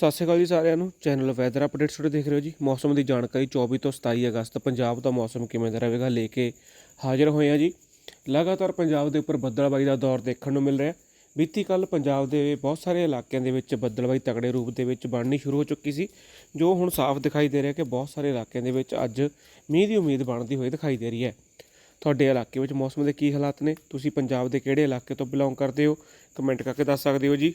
ਸਤਿ ਸ਼੍ਰੀ ਅਕਾਲ ਜੀ ਸਾਰਿਆਂ ਨੂੰ। ਚੈਨਲ ਵੈਦਰ ਅਪਡੇਟਸ ਤੁਹਾਡੇ ਦੇਖ ਰਹੇ ਹੋ ਜੀ। ਮੌਸਮ ਦੀ ਜਾਣਕਾਰੀ 24 ਤੋਂ 27 ਅਗਸਤ। ਪੰਜਾਬ ਦਾ ਮੌਸਮ ਕਿਵੇਂ ਦਾ ਰਹੇਗਾ ਲੈ ਕੇ ਹਾਜ਼ਰ ਹੋਏ ਆ ਜੀ। ਲਗਾਤਾਰ ਪੰਜਾਬ ਦੇ ਉੱਪਰ ਬੱਦਲਬਾਈ ਦਾ ਦੌਰ ਦੇਖਣ ਨੂੰ ਮਿਲ ਰਿਹਾ। ਬੀਤੀ ਕੱਲ ਪੰਜਾਬ ਦੇ ਬਹੁਤ ਸਾਰੇ ਇਲਾਕਿਆਂ ਦੇ ਵਿੱਚ ਬੱਦਲਬਾਈ ਤਗੜੇ ਰੂਪ ਦੇ ਵਿੱਚ ਬਣਨੀ ਸ਼ੁਰੂ ਹੋ ਚੁੱਕੀ ਸੀ, ਜੋ ਹੁਣ ਸਾਫ਼ ਦਿਖਾਈ ਦੇ ਰਿਹਾ ਕਿ ਬਹੁਤ ਸਾਰੇ ਇਲਾਕਿਆਂ ਦੇ ਵਿੱਚ ਅੱਜ ਮੀਂਹ ਦੀ ਉਮੀਦ ਬਣਦੀ ਹੋਈ ਦਿਖਾਈ ਦੇ ਰਹੀ ਹੈ। ਤੁਹਾਡੇ ਇਲਾਕੇ ਵਿੱਚ ਮੌਸਮ ਦੇ ਕੀ ਹਾਲਾਤ ਨੇ? ਤੁਸੀਂ ਪੰਜਾਬ ਦੇ ਕਿਹੜੇ ਇਲਾਕੇ ਤੋਂ ਬਿਲੋਂਗ ਕਰਦੇ ਹੋ? ਕਮੈਂਟ ਕਰਕੇ ਦੱਸ ਸਕਦੇ ਹੋ ਜੀ।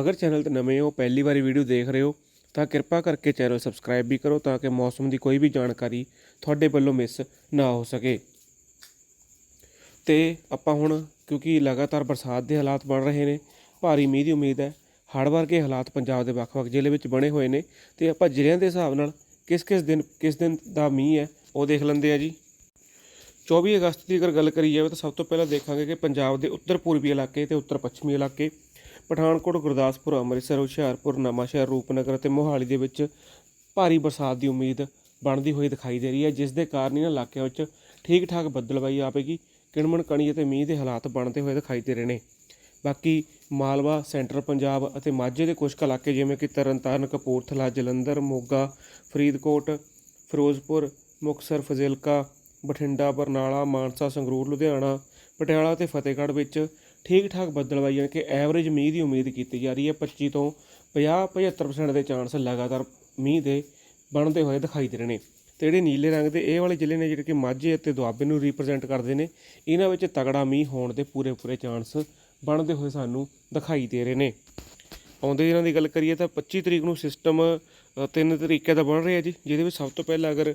ਅਗਰ ਚੈਨਲ ਤੇ ਨਵੇਂ ਹੋ, ਪਹਿਲੀ ਵਾਰੀ ਵੀਡੀਓ ਦੇਖ ਰਹੇ ਹੋ, ਤਾਂ ਕਿਰਪਾ ਕਰਕੇ ਚੈਨਲ ਸਬਸਕ੍ਰਾਈਬ ਵੀ ਕਰੋ ਤਾਂ ਕਿ ਮੌਸਮ ਦੀ ਕੋਈ ਵੀ ਜਾਣਕਾਰੀ ਤੁਹਾਡੇ ਵੱਲੋਂ ਮਿਸ ਨਾ ਹੋ ਸਕੇ। ਤੇ ਆਪਾਂ ਹੁਣ, ਕਿਉਂਕਿ ਲਗਾਤਾਰ ਬਰਸਾਤ ਦੇ ਹਾਲਾਤ ਬਣ ਰਹੇ ਨੇ, ਭਾਰੀ ਮੀਂਹ ਦੀ ਉਮੀਦ ਹੈ। ਹੜ੍ਹ ਵਰਗੇ ਹਾਲਾਤ ਪੰਜਾਬ ਦੇ ਵੱਖ-ਵੱਖ ਜ਼ਿਲ੍ਹੇ ਵਿੱਚ ਬਣੇ ਹੋਏ ਨੇ। ਤੇ ਆਪਾਂ ਜ਼ਿਲ੍ਹਿਆਂ ਦੇ ਹਿਸਾਬ ਨਾਲ ਕਿਸ-ਕਿਸ ਦਿਨ, ਕਿਸ ਦਿਨ ਦਾ ਮੀਂਹ ਹੈ, ਉਹ ਦੇਖ ਲੈਂਦੇ ਆ ਜੀ। 24 ਅਗਸਤ ਦੀ ਅਗਰ ਗੱਲ ਕਰੀ ਜਾਵੇ ਤਾਂ ਸਭ ਤੋਂ ਪਹਿਲਾਂ ਦੇਖਾਂਗੇ ਕਿ ਪੰਜਾਬ ਦੇ ਉੱਤਰ ਪੂਰਬੀ ਇਲਾਕੇ ਤੇ ਉੱਤਰ ਪੱਛਮੀ ਇਲਾਕੇ ਪਠਾਨਕੋਟ, ਗੁਰਦਾਸਪੁਰ, ਅੰਮ੍ਰਿਤਸਰ, ਹੁਸ਼ਿਆਰਪੁਰ, ਨਵਾਂਸ਼ਹਿਰ, ਰੂਪਨਗਰ ਅਤੇ ਮੋਹਾਲੀ ਦੇ ਵਿੱਚ ਭਾਰੀ ਬਰਸਾਤ ਦੀ ਉਮੀਦ ਬਣਦੀ ਹੋਈ ਦਿਖਾਈ ਦੇ ਰਹੀ ਹੈ, ਜਿਸ ਦੇ ਕਾਰਨ ਇਹਨਾਂ ਇਲਾਕਿਆਂ ਵਿੱਚ ਠੀਕ ਠਾਕ ਬੱਦਲਬਾਈ ਆਵੇਗੀ, ਕਿਣਮਣ ਕਣੀ ਅਤੇ ਮੀਂਹ ਦੇ ਹਾਲਾਤ ਬਣਦੇ ਹੋਏ ਦਿਖਾਈ ਦੇ ਰਹੇ ਨੇ। ਬਾਕੀ ਮਾਲਵਾ, ਸੈਂਟਰ ਪੰਜਾਬ ਅਤੇ ਮਾਝੇ ਦੇ ਕੁਝ ਕੁ ਇਲਾਕੇ ਜਿਵੇਂ ਕਿ ਤਰਨਤਾਰਨ, ਕਪੂਰਥਲਾ, ਜਲੰਧਰ, ਮੋਗਾ, ਫਰੀਦਕੋਟ, ਫਿਰੋਜ਼ਪੁਰ, ਮੁਕਤਸਰ, ਫਜ਼ਿਲਕਾ, ਬਠਿੰਡਾ, ਬਰਨਾਲਾ, ਮਾਨਸਾ, ਸੰਗਰੂਰ, ਲੁਧਿਆਣਾ, ਪਟਿਆਲਾ ਤੇ ਫਤਿਹਗੜ੍ਹ ਵਿੱਚ ਠੀਕ ਠਾਕ ਬੱਦਲਬਾਈ ਯਾਨੀ ਕਿ ਐਵਰੇਜ ਮੀਂਹ ਦੀ ਉਮੀਦ ਕੀਤੀ ਜਾ ਰਹੀ ਹੈ। 25 ਤੋਂ 50 75% ਦੇ ਚਾਂਸ ਲਗਾਤਾਰ ਮੀਂਹ ਦੇ ਬਣਦੇ ਹੋਏ ਦਿਖਾਈ ਦੇ ਰਹੇ ਨੇ। ਤੇ ਜਿਹੜੇ ਨੀਲੇ ਰੰਗ ਦੇ ਇਹ ਵਾਲੇ ਜ਼ਿਲ੍ਹੇ ਨੇ, ਜਿਹੜੇ ਕਿ ਮਾਝੇ ਅਤੇ ਦੁਆਬੇ ਨੂੰ ਰਿਪਰੈਜ਼ੈਂਟ ਕਰਦੇ ਨੇ, ਇਹਨਾਂ ਵਿੱਚ ਤਗੜਾ ਮੀਂਹ ਹੋਣ ਦੇ ਪੂਰੇ ਪੂਰੇ ਚਾਂਸ ਬਣਦੇ ਹੋਏ ਸਾਨੂੰ ਦਿਖਾਈ ਦੇ ਰਹੇ ਨੇ। ਆਉਂਦੇ ਦਿਨਾਂ ਦੀ ਗੱਲ ਕਰੀਏ ਤਾਂ 25 ਤਰੀਕ ਨੂੰ ਸਿਸਟਮ ਤਿੰਨ ਤਰੀਕੇ ਦਾ ਬਣ ਰਿਹਾ ਜੀ, ਜਿਹਦੇ ਵਿੱਚ ਸਭ ਤੋਂ ਪਹਿਲਾਂ ਅਗਰ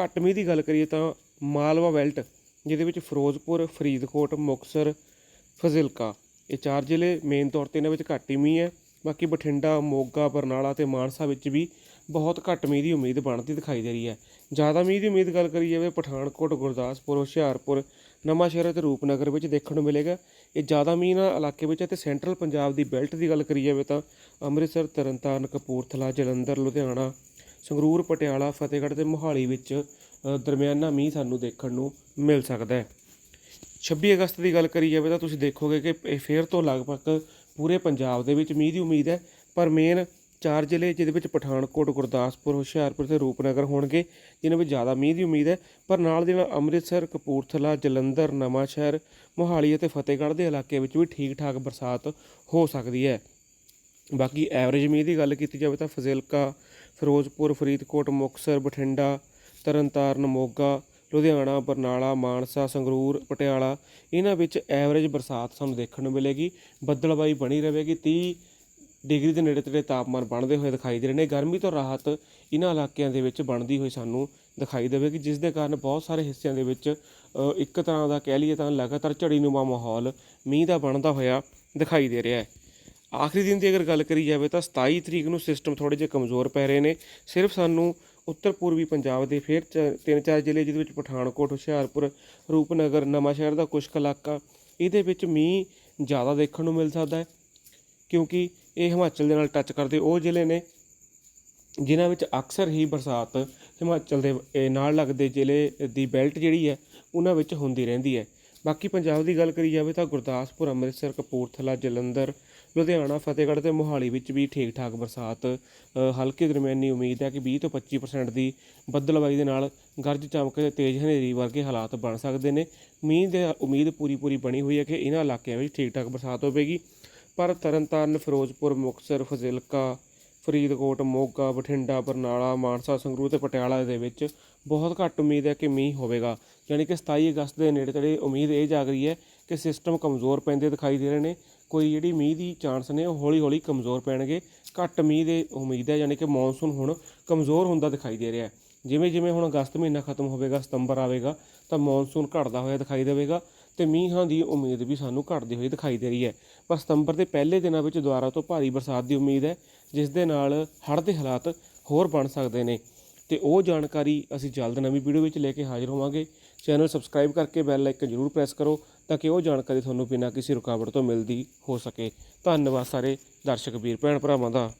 ਘੱਟ ਮੀਂਹ ਦੀ ਗੱਲ ਕਰੀਏ ਤਾਂ ਮਾਲਵਾ ਬੈਲਟ ਜਿਹਦੇ ਵਿੱਚ ਫਿਰੋਜ਼ਪੁਰ, ਫਰੀਦਕੋਟ, ਮੁਕਤਸਰ ਫਜ਼ਿਲਕਾ। ਇਹ ਚਾਰ ਜ਼ਿਲ੍ਹੇ ਮੇਨ ਤੌਰ ਤੇ ਇਹਨਾਂ ਵਿੱਚ ਘੱਟ ਹੀ ਮੀਂਹ ਹੈ। ਬਾਕੀ ਬਠਿੰਡਾ, ਮੋਗਾ, ਬਰਨਾਲਾ ਤੇ ਮਾਨਸਾ ਵਿੱਚ ਵੀ ਬਹੁਤ ਘੱਟ ਮੀਂਹ ਦੀ ਉਮੀਦ ਬਣਦੀ ਦਿਖਾਈ ਦੇ ਰਹੀ ਹੈ। ਜ਼ਿਆਦਾ ਮੀਂਹ ਦੀ ਉਮੀਦ ਗੱਲ ਕਰੀ ਜਾਵੇ, ਪਠਾਨਕੋਟ, ਗੁਰਦਾਸਪੁਰ, ਹੁਸ਼ਿਆਰਪੁਰ, ਨਵਾਂਸ਼ਹਿਰ ਅਤੇ ਰੂਪਨਗਰ ਵਿੱਚ ਦੇਖਣ ਨੂੰ ਮਿਲੇਗਾ। ਇਹ ਜ਼ਿਆਦਾ ਮੀਂਹ ਨਾਲ ਇਲਾਕੇ ਵਿੱਚ ਅਤੇ ਸੈਂਟਰਲ ਪੰਜਾਬ ਦੀ ਬੈਲਟ ਦੀ ਗੱਲ ਕਰੀ ਜਾਵੇ ਤਾਂ ਅੰਮ੍ਰਿਤਸਰ, ਤਰਨਤਾਰਨ, ਕਪੂਰਥਲਾ, ਜਲੰਧਰ, ਲੁਧਿਆਣਾ, ਸੰਗਰੂਰ, ਪਟਿਆਲਾ, ਫਤਿਹਗੜ੍ਹ ਤੇ ਮੋਹਾਲੀ ਵਿੱਚ ਦਰਮਿਆਨਾ ਮੀਂਹ ਸਾਨੂੰ ਦੇਖਣ ਨੂੰ ਮਿਲ ਸਕਦਾ ਹੈ। 26 ਅਗਸਤ ਦੀ ਗੱਲ ਕਰੀ ਜਾਵੇ ਤਾਂ ਤੁਸੀਂ ਦੇਖੋਗੇ ਕਿ ਇਹ ਫੇਰ ਤੋਂ ਲਗਭਗ ਪੂਰੇ ਪੰਜਾਬ ਦੇ ਵਿੱਚ ਮੀਂਹ ਦੀ ਉਮੀਦ ਹੈ, ਪਰ ਮੇਨ ਚਾਰ ਜ਼ਿਲ੍ਹੇ ਜਿਹਦੇ ਵਿੱਚ ਪਠਾਨਕੋਟ, ਗੁਰਦਾਸਪੁਰ, ਹੁਸ਼ਿਆਰਪੁਰ ਤੇ ਰੂਪਨਗਰ ਹੋਣਗੇ, ਜਿਨ੍ਹਾਂ ਵਿੱਚ ਜ਼ਿਆਦਾ ਮੀਂਹ ਦੀ ਉਮੀਦ ਹੈ। ਪਰ ਨਾਲ ਦੇ ਨਾਲ ਅੰਮ੍ਰਿਤਸਰ, ਕਪੂਰਥਲਾ, ਜਲੰਧਰ, ਨਵਾਂਸ਼ਹਿਰ, ਮੋਹਾਲੀ ਅਤੇ ਫਤਿਹਗੜ੍ਹ ਦੇ ਇਲਾਕੇ ਵਿੱਚ ਵੀ ਠੀਕ ਠਾਕ ਬਰਸਾਤ ਹੋ ਸਕਦੀ ਹੈ। ਬਾਕੀ ਐਵਰੇਜ ਮੀਂਹ ਦੀ ਗੱਲ ਕੀਤੀ ਜਾਵੇ ਤਾਂ ਫਜ਼ਿਲਕਾ, ਫਿਰੋਜ਼ਪੁਰ, ਫਰੀਦਕੋਟ, ਮੁਕਤਸਰ, ਬਠਿੰਡਾ, ਤਰਨਤਾਰਨ, ਮੋਗਾ ਲੁਧਿਆਣਾ, ਬਰਨਾਲਾ, ਮਾਨਸਾ, ਸੰਗਰੂਰ, ਪਟਿਆਲਾ, ਇਹਨਾਂ ਵਿੱਚ ਐਵਰੇਜ ਬਰਸਾਤ ਸਾਨੂੰ ਦੇਖਣ ਨੂੰ ਮਿਲੇਗੀ। ਬੱਦਲਬਾਈ ਬਣੀ ਰਹੇਗੀ। 30 ਡਿਗਰੀ ਦੇ ਨੇੜੇ ਤੇੜੇ ਤਾਪਮਾਨ ਬਣਦੇ ਹੋਏ ਦਿਖਾਈ ਦੇ ਰਹੇ ਨੇ। ਗਰਮੀ ਤੋਂ ਰਾਹਤ ਇਹਨਾਂ ਇਲਾਕਿਆਂ ਦੇ ਵਿੱਚ ਬਣਦੀ ਹੋਈ ਸਾਨੂੰ ਦਿਖਾਈ ਦੇਵੇਗੀ, ਜਿਸ ਦੇ ਕਾਰਨ ਬਹੁਤ ਸਾਰੇ ਹਿੱਸਿਆਂ ਦੇ ਵਿੱਚ ਇੱਕ ਤਰ੍ਹਾਂ ਦਾ ਕਹਿ ਲਈਏ ਤਾਂ ਲਗਾਤਾਰ ਝੜੀਨੁਮਾ ਮਾਹੌਲ ਮੀਂਹ ਦਾ ਬਣਦਾ ਹੋਇਆ ਦਿਖਾਈ ਦੇ ਰਿਹਾ ਹੈ। ਆਖਰੀ ਦਿਨ ਦੀ ਅਗਰ ਗੱਲ ਕਰੀ ਜਾਵੇ ਤਾਂ 27 ਤਰੀਕ ਨੂੰ ਸਿਸਟਮ ਥੋੜੇ ਜਿਹਾ ਕਮਜ਼ੋਰ ਪੈ ਰਹੇ ਨੇ। ਸਿਰਫ ਸਾਨੂੰ ਉੱਤਰ ਪੂਰਬੀ ਪੰਜਾਬ ਦੇ ਫਿਰ ਚ- ਤਿੰਨ ਚਾਰ ਜ਼ਿਲ੍ਹੇ, ਜਿਹਦੇ ਵਿੱਚ ਪਠਾਨਕੋਟ, ਹੁਸ਼ਿਆਰਪੁਰ, ਰੂਪਨਗਰ, ਨਵਾਂਸ਼ਹਿਰ ਦਾ ਕੁਛ ਕੁ ਇਲਾਕਾ, ਇਹਦੇ ਵਿੱਚ ਮੀਂਹ ਜ਼ਿਆਦਾ ਦੇਖਣ ਨੂੰ ਮਿਲ ਸਕਦਾ ਹੈ ਕਿਉਂਕਿ ਇਹ ਹਿਮਾਚਲ ਦੇ ਨਾਲ ਟੱਚ ਕਰਦੇ ਉਹ ਜ਼ਿਲ੍ਹੇ ਨੇ ਜਿਨ੍ਹਾਂ ਵਿੱਚ ਅਕਸਰ ਹੀ ਬਰਸਾਤ ਹਿਮਾਚਲ ਦੇ ਨਾਲ ਲੱਗਦੇ ਜ਼ਿਲ੍ਹੇ ਦੀ ਬੈਲਟ ਜਿਹੜੀ ਹੈ, ਉਹਨਾਂ ਵਿੱਚ ਹੁੰਦੀ ਰਹਿੰਦੀ ਹੈ। ਬਾਕੀ ਪੰਜਾਬ ਦੀ ਗੱਲ ਕਰੀ ਜਾਵੇ ਤਾਂ ਗੁਰਦਾਸਪੁਰ, ਅੰਮ੍ਰਿਤਸਰ, ਕਪੂਰਥਲਾ, ਜਲੰਧਰ ਲੁਧਿਆਣਾ ਫਤਿਹਗੜ੍ਹ ਤੇ ਮੋਹਾਲੀ ਵਿੱਚ ਵੀ ਠੀਕ ਠਾਕ ਬਰਸਾਤ। ਅ, ਹਲਕੀ ਦਰਮਿਆਨੀ ਉਮੀਦ ਹੈ ਕਿ 20 ਤੋਂ 25% ਦੀ ਬੱਦਲਬਾਈ ਦੇ ਨਾਲ ਗਰਜ ਚਮਕ ਤੇ ਤੇਜ਼ ਹਨੇਰੀ ਵਰਗੇ ਹਾਲਾਤ ਬਣ ਸਕਦੇ ਨੇ। ਮੀਂਹ ਦੇ ਉਮੀਦ ਪੂਰੀ ਪੂਰੀ ਬਣੀ ਹੋਈ ਹੈ ਕਿ ਇਹਨਾਂ ਇਲਾਕਿਆਂ ਵਿੱਚ ਠੀਕ ਠਾਕ ਬਰਸਾਤ ਹੋਵੇਗੀ। ਪਰ ਤਰਨਤਾਰਨ ਫਿਰੋਜ਼ਪੁਰ ਮੁਕਤਸਰ ਫਜ਼ਿਲਕਾ ਫਰੀਦਕੋਟ ਮੋਗਾ ਬਠਿੰਡਾ ਬਰਨਾਲਾ ਮਾਨਸਾ ਸੰਗਰੂਰ ਤੇ ਪਟਿਆਲਾ ਦੇ ਵਿੱਚ ਬਹੁਤ ਘੱਟ ਉਮੀਦ ਹੈ ਕਿ ਮੀਂਹ ਹੋਵੇਗਾ। ਯਾਨੀ ਕਿ 27 ਅਗਸਤ ਦੇ ਨੇੜੇ ਤੇੜੇ ਉਮੀਦ ਇਹ ਜਾਗ ਰਹੀ ਹੈ ਕਿ ਸਿਸਟਮ ਕਮਜ਼ੋਰ ਪੈਂਦੇ ਦਿਖਾਈ ਦੇ ਰਹੇ ਨੇ। ਕੋਈ ਜਿਹੜੀ ਮੀਂਹ ਦੀ ਚਾਂਸ ਨੇ ਉਹ ਹੌਲੀ ਹੌਲੀ ਕਮਜ਼ੋਰ ਪੈਣਗੇ। ਘੱਟ ਮੀਂਹ ਦੇ ਉਮੀਦ ਹੈ, ਯਾਨੀ ਕਿ ਮੌਨਸੂਨ ਹੁਣ ਕਮਜ਼ੋਰ ਹੁੰਦਾ ਦਿਖਾਈ ਦੇ ਰਿਹਾ ਹੈ। ਜਿਵੇਂ ਜਿਵੇਂ ਹੁਣ ਅਗਸਤ ਮਹੀਨਾ ਖਤਮ ਹੋਵੇਗਾ, ਸਤੰਬਰ ਆਵੇਗਾ, ਤਾਂ ਮੌਨਸੂਨ ਘਟਦਾ ਹੋਇਆ ਦਿਖਾਈ ਦੇਵੇਗਾ ਤੇ ਮੀਂਹਾਂ ਦੀ ਉਮੀਦ ਵੀ ਸਾਨੂੰ ਘਟਦੀ ਹੋਈ ਦਿਖਾਈ ਦੇ ਰਹੀ ਹੈ। ਪਰ ਸਤੰਬਰ ਦੇ ਪਹਿਲੇ ਦਿਨਾਂ ਵਿੱਚ ਦੁਬਾਰਾ ਤੋਂ ਭਾਰੀ ਬਰਸਾਤ ਦੀ ਉਮੀਦ ਹੈ, ਜਿਸ ਦੇ ਨਾਲ ਹੜ੍ਹ ਦੇ ਹਾਲਾਤ ਹੋਰ ਬਣ ਸਕਦੇ ਨੇ। ਤੇ ਉਹ ਜਾਣਕਾਰੀ ਅਸੀਂ ਜਲਦ ਨਵੀਂ ਵੀਡੀਓ ਵਿੱਚ ਲੈ ਕੇ ਹਾਜ਼ਰ ਹੋਵਾਂਗੇ। ਚੈਨਲ ਸਬਸਕ੍ਰਾਈਬ ਕਰਕੇ ਬੈਲ ਆਈਕਨ ਜ਼ਰੂਰ ਪ੍ਰੈਸ ਕਰੋ ਤਾਂ ਕਿ ਉਹ ਜਾਣਕਾਰੀ ਤੁਹਾਨੂੰ ਬਿਨਾਂ ਕਿਸੇ ਰੁਕਾਵਟ ਤੋਂ ਮਿਲਦੀ ਹੋ ਸਕੇ। ਧੰਨਵਾਦ ਸਾਰੇ ਦਰਸ਼ਕ ਵੀਰ ਭੈਣ ਭਰਾਵਾਂ ਦਾ।